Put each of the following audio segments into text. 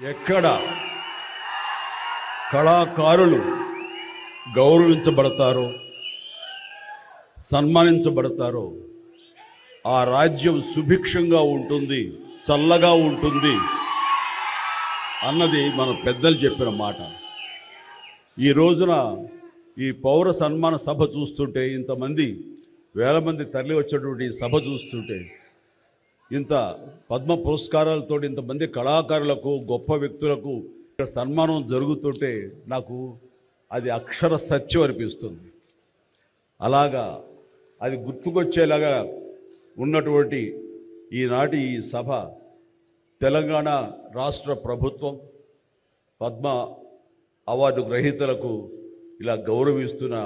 ఎక్కడ? కళాకారులు గౌరవించబడతారో సన్మానించబడతారో ఆ రాజ్యం సుభిక్షంగా ఉంటుంది చల్లగా ఉంటుంది అన్నది మన పెద్దలు చెప్పిన మాట. ఈ రోజున ఈ పౌర సన్మాన సభ చూస్తుంటే ఇంతమంది వేల మంది తరలి వచ్చేటువంటి ఈ సభ చూస్తుంటే ఇంత పద్మ పురస్కారాలతో ఇంతమంది కళాకారులకు గొప్ప వ్యక్తులకు సన్మానం జరుగుతుంటే నాకు అది అక్షర సత్యం అనిపిస్తుంది. అలాగా అది గుర్తుకొచ్చేలాగా ఉన్నటువంటి ఈనాటి ఈ సభ తెలంగాణ రాష్ట్ర ప్రభుత్వం పద్మ అవార్డు గ్రహీతలకు ఇలా గౌరవిస్తున్న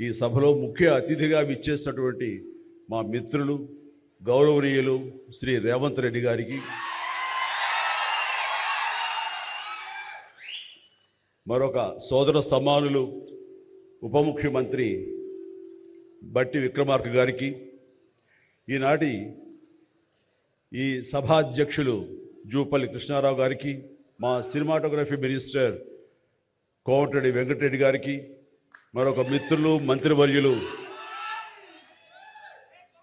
ఈ సభలో ముఖ్య అతిథిగా విచ్చేసినటువంటి మా మిత్రులు గౌరవనీయులు శ్రీ రేవంత్ రెడ్డి గారికి. మరొక సోదర సమానులు ఉప ముఖ్యమంత్రి బట్టి విక్రమార్క గారికి. ఈనాటి ఈ సభాధ్యక్షులు జూపల్లి కృష్ణారావు గారికి మా సినిమాటోగ్రఫీ మినిస్టర్ కోమటిరెడ్డి వెంకటరెడ్డి గారికి మరొక మిత్రులు మంత్రివర్యులు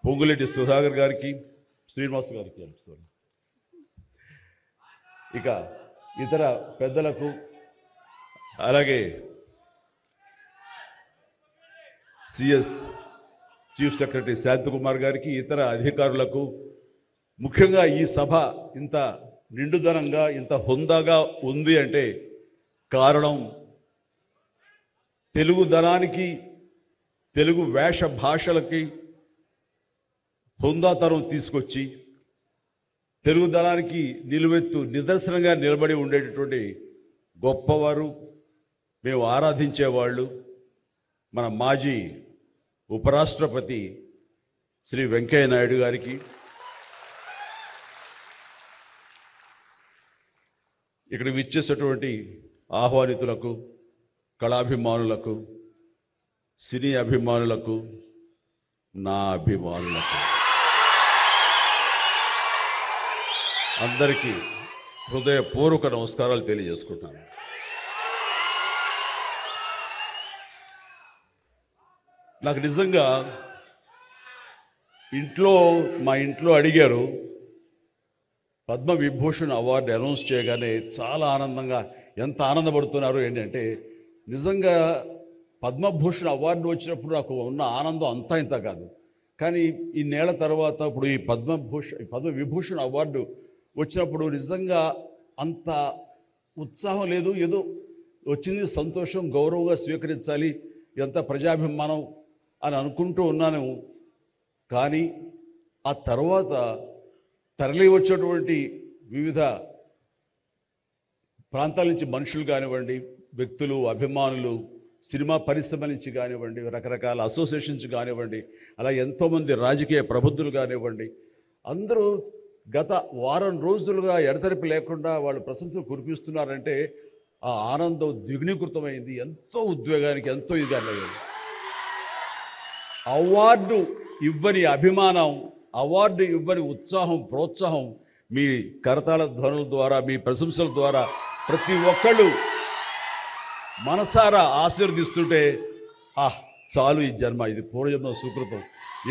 పొంగులెడ్డి సుధాకర్ గారికి శ్రీనివాస్ గారికి సారీ ఇక ఇతర పెద్దలకు అలాగే సిఎస్ చీఫ్ సెక్రటరీ శాంతకుమార్ గారికి ఇతర అధికారులకు ముఖ్యంగా ఈ సభ ఇంత నిండుదనంగా ఇంత హుందాగా ఉంది అంటే కారణం తెలుగుదనానికి తెలుగు వేష భాషలకి హుందాతనం తీసుకొచ్చి తెలుగుదనానికి నిలువెత్తు నిదర్శనంగా నిలబడి ఉండేటటువంటి గొప్పవారు. మేము ఆరాధించేవాళ్ళు. మన మాజీ ఉపరాష్ట్రపతి శ్రీ వెంకయ్య నాయుడు గారికి. ఇక్కడ విచ్చేసేటువంటి ఆహ్వానితులకు కళాభిమానులకు సినీ అభిమానులకు నా అభిమానులకు. అందరికీ హృదయపూర్వక నమస్కారాలు తెలియజేసుకుంటాను నాకు నిజంగా ఇంట్లో మా ఇంట్లో అడిగారు పద్మ విభూషణ్ అవార్డు అనౌన్స్ చేయగానే చాలా ఆనందంగా ఎంత ఆనందపడుతున్నారు ఏంటంటే నిజంగా పద్మభూషణ్ అవార్డు వచ్చినప్పుడు నాకు ఉన్న ఆనందం అంతా ఇంత కాదు. కానీ ఈ నేల తర్వాత ఇప్పుడు ఈ పద్మభూషణ్ పద్మ విభూషణ్ అవార్డు వచ్చినప్పుడు నిజంగా అంత ఉత్సాహం లేదు. ఏదో వచ్చింది సంతోషం గౌరవంగా స్వీకరించాలి ఎంత ప్రజాభిమానం అని అనుకుంటూ ఉన్నాను. కానీ ఆ తర్వాత తరలి వచ్చేటువంటి వివిధ ప్రాంతాల నుంచి మనుషులు కానివ్వండి వ్యక్తులు అభిమానులు సినిమా పరిశ్రమ నుంచి కానివ్వండి రకరకాల అసోసియేషన్స్ కానివ్వండి అలా ఎంతోమంది రాజకీయ ప్రబుద్ధులు కానివ్వండి అందరూ గత వారం రోజులుగా ఎడతెరిపి లేకుండా వాళ్ళు ప్రశంసలు కురిపిస్తున్నారంటే ఆ ఆనందం ద్విగుణీకృతమైంది. ఎంతో ఉద్వేగానికి ఎంతో ఇదిగా అయ్యింది అవార్డు ఇవ్వని అభిమానం అవార్డు ఇవ్వని ఉత్సాహం ప్రోత్సాహం మీ కరతాళ ధ్వనుల ద్వారా మీ ప్రశంసల ద్వారా ప్రతి ఒక్కళ్ళు మనసారా ఆశీర్వదిస్తుంటే ఆహ్ చాలు ఈ జన్మ. ఇది పూర్వజన్మ సుకృతం.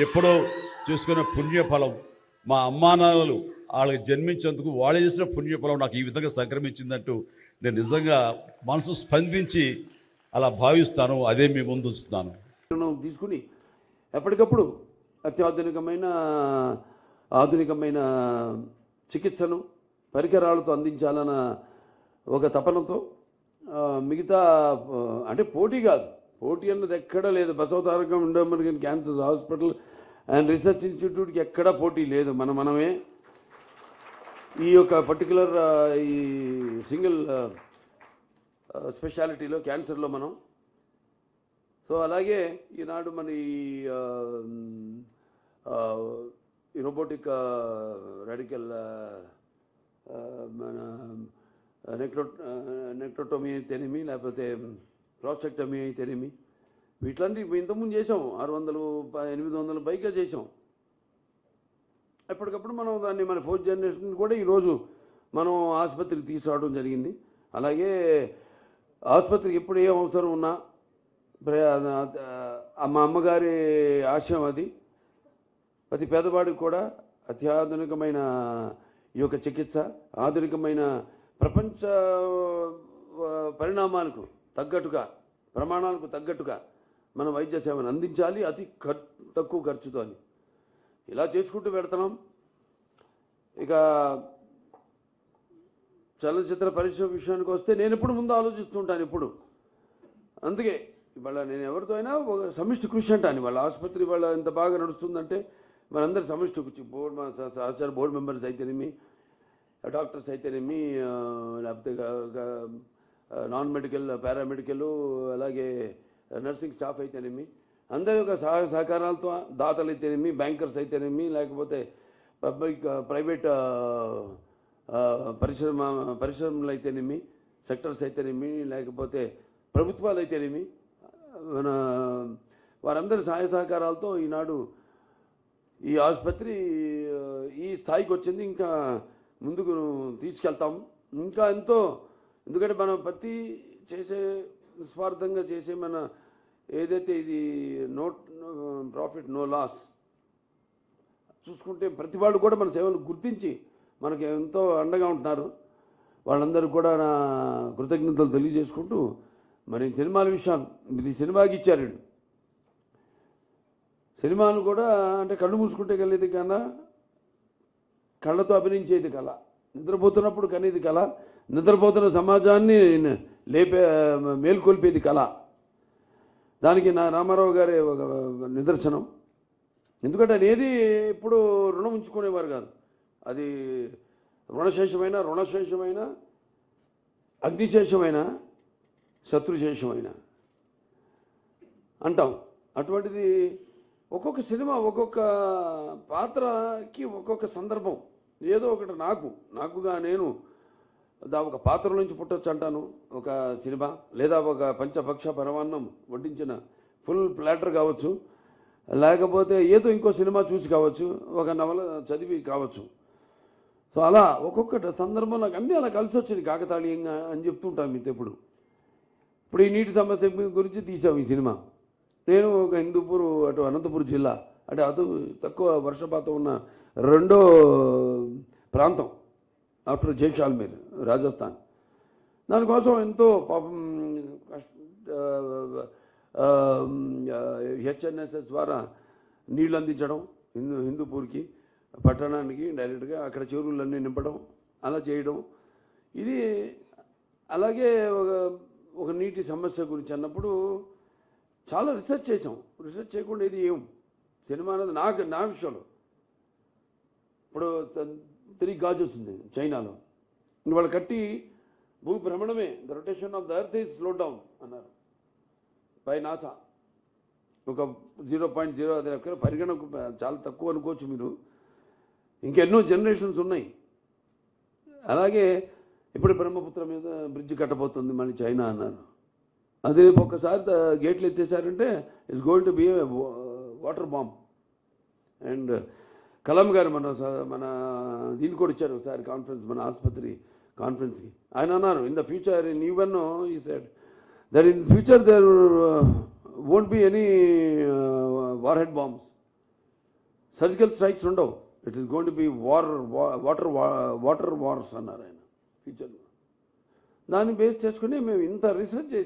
ఎప్పుడో చేసుకున్న పుణ్యఫలం. మా అమ్మానాన్నలు వాళ్ళకి జన్మించేందుకు వాళ్ళు చేసిన పుణ్యఫలం నాకు ఈ విధంగా సంక్రమించిందంటూ నేను నిజంగా మనసు స్పందించి అలా భావిస్తాను అదే మీ ముందు ఉంచుతున్నాను. తీసుకుని ఎప్పటికప్పుడు అత్యాధునికమైన ఆధునికమైన చికిత్సను పరికరాలతో అందించాలన్న ఒక తపనతో మిగతా అంటే పోటీ కాదు. పోటీ అన్నది ఎక్కడా లేదు. బసవతారకం ఉండమని క్యాన్సర్ హాస్పిటల్ అండ్ రీసెర్చ్ ఇన్స్టిట్యూట్కి ఎక్కడా పోటీ లేదు. మన మనమే ఈ యొక్క పర్టికులర్ ఈ సింగిల్ స్పెషాలిటీలో క్యాన్సర్లో మనం. సో అలాగే ఈనాడు మన ఈ రోబోటిక్ రాడికల్ మన నెక్టో నెక్టోటోమీ అయితేనేమి లేకపోతే ప్రాస్టెక్టమీ అయితేనేమి వీటిలాంటి ఇంతకుముందు చేసాం ఆరు వందలు ఎనిమిది వందలు పైగా చేసాం ఎప్పటికప్పుడు మనం దాన్ని మన ఫోర్త్ జనరేషన్ కూడా ఈరోజు మనం ఆసుపత్రికి తీసుకురావడం జరిగింది. అలాగే ఆసుపత్రికి ఎప్పుడు ఏం అవసరం ఉన్నా మా అమ్మగారి ఆశయం అది. ప్రతి పేదవాడికి కూడా అత్యాధునికమైన ఈ యొక్క చికిత్స ఆధునికమైన ప్రపంచ పరిణామాలకు తగ్గట్టుగా ప్రమాణాలకు తగ్గట్టుగా మనం వైద్య సేవను అందించాలి అతి ఖర్ తక్కువ ఖర్చుతో అని. ఇలా చేసుకుంటూ పెడుతున్నాం ఇక చలనచిత్ర పరిశ్రమ విషయానికి వస్తే నేను ఎప్పుడు ముందు ఆలోచిస్తుంటాను ఇప్పుడు అందుకే ఇవాళ నేను ఎవరితో అయినా ఒక సమిష్టి కృషి అంటాను. వాళ్ళ ఆసుపత్రి వాళ్ళ ఎంత బాగా నడుస్తుందంటే మనందరి సమిష్టి కృషి. బోర్డు సహచార బోర్డు మెంబర్స్ అయితేనేమి డాక్టర్స్ అయితేనేమి లేకపోతే నాన్ మెడికల్ పారామెడికల్ అలాగే నర్సింగ్ స్టాఫ్ అయితేనేమి అందరి యొక్క సహ సహకారాలతో దాతలు అయితేనేమి బ్యాంకర్స్ అయితేనేమి లేకపోతే public private uh, uh, uh, పరిశ్రమ పరిశ్రమలు అయితేనేమి సెక్టర్స్ అయితేనేమి లేకపోతే ప్రభుత్వాలు అయితేనేమి మన వారందరి సహాయ సహకారాలతో ఈనాడు ఈ ఆసుపత్రి ఈ స్థాయికి వచ్చింది. ఇంకా ముందుకు తీసుకెళ్తాం. ఇంకా ఎంతో ఎందుకంటే మనం ప్రతి చేసే నిస్వార్థంగా చేసే మన ఏదైతే ఇది నోట్ ప్రాఫిట్ నో లాస్ చూసుకుంటే ప్రతి వాళ్ళు కూడా మన సేవలు గుర్తించి మనకి ఎంతో అండగా ఉంటున్నారు. వాళ్ళందరూ కూడా నా కృతజ్ఞతలు తెలియజేసుకుంటూ మరి సినిమాల విషయాలు ఇది సినిమాకి ఇచ్చారు సినిమాను కూడా అంటే కళ్ళు మూసుకుంటే కలిగేది కన్నా కళ్ళతో అభినయించేది కళ. నిద్రపోతున్నప్పుడు కనేది కళ నిద్రపోతున్న సమాజాన్ని లేపే మేల్కొల్పేది కళ. దానికి నా రామారావు గారి ఒక నిదర్శనం. ఎందుకంటే అనేది ఇప్పుడు రుణం ఉంచుకునేవారు కాదు. అది రుణశేషమైన రుణశేషమైన అగ్నిశేషమైన శత్రుశేషమైన అంటాం. అటువంటిది ఒక్కొక్క సినిమా ఒక్కొక్క పాత్రకి ఒక్కొక్క సందర్భం. ఏదో ఒకటి నాకు నాకుగా నేను ఒక పాత్ర నుంచి పుట్టొచ్చు అంటాను. ఒక సినిమా లేదా ఒక పంచపక్ష పరమాన్నం వడ్డించిన ఫుల్ ప్లాటర్ కావచ్చు. లేకపోతే ఏదో ఇంకో సినిమా చూసి కావచ్చు. ఒక నవల చదివి కావచ్చు. సో అలా ఒక్కొక్క సందర్భం నాకు అన్నీ అలా కలిసి వచ్చింది కాకతాళీయంగా అని చెప్తుంటాను మీతో ఇప్పుడు ఇప్పుడు ఈ నీటి సమస్య గురించి తీసాం ఈ సినిమా. నేను ఒక హిందూపూర్ అటు అనంతపురం జిల్లా అంటే అటు తక్కువ వర్షపాతం ఉన్న రెండో ప్రాంతం. ఆఫ్టర్ జైషాల్మీర్ రాజస్థాన్. దానికోసం ఎంతో పాపం హెచ్ఎన్ఎస్ఎస్ ద్వారా నీళ్ళు అందించడం హిందూ హిందూపూర్కి పట్టణానికి డైరెక్ట్గా అక్కడ చెరువులన్నీ నింపడం అలా చేయడం. ఇది అలాగే ఒక ఒక నీటి సమస్య గురించి అన్నప్పుడు చాలా రీసెర్చ్ చేసాం రీసెర్చ్ చేయకుండా ఇది ఏం? సినిమా అనేది నాకు నా విషయంలో. ఇప్పుడు తిరిగి గాజెస్ ఉంది చైనాలో. వాళ్ళు కట్టి భూ భ్రమణమే. The rotation of the earth is slow down అన్నారు. బై నాసా ఒక జీరో పాయింట్ జీరో అది పరిగణ పరిగణకు చాలా తక్కువ అనుకోవచ్చు మీరు. ఇంకెన్నో జనరేషన్స్ ఉన్నాయి. అలాగే ఇప్పుడు బ్రహ్మపుత్ర మీద బ్రిడ్జ్ కట్టబోతుంది మళ్ళీ చైనా అన్నారు. అది రేపు ఒక్కసారి గేట్లు ఎత్తేసారంటే it's going to be water bomb and Kalam garu మన స- మన దీనికి కూడా ఇచ్చారు ఒకసారి కాన్ఫరెన్స్ మన ఆసుపత్రి కాన్ఫరెన్స్కి ఆయన అన్నారు in the future in even he said there in future there won't be any war head bombs surgical strikes ఉండవు. It is going to be war water water wars అన్నారు ఆయన. ఫ్యూచర్లో దాన్ని బేస్ చేసుకుని మేము ఇంత రీసెర్చ్ చేసి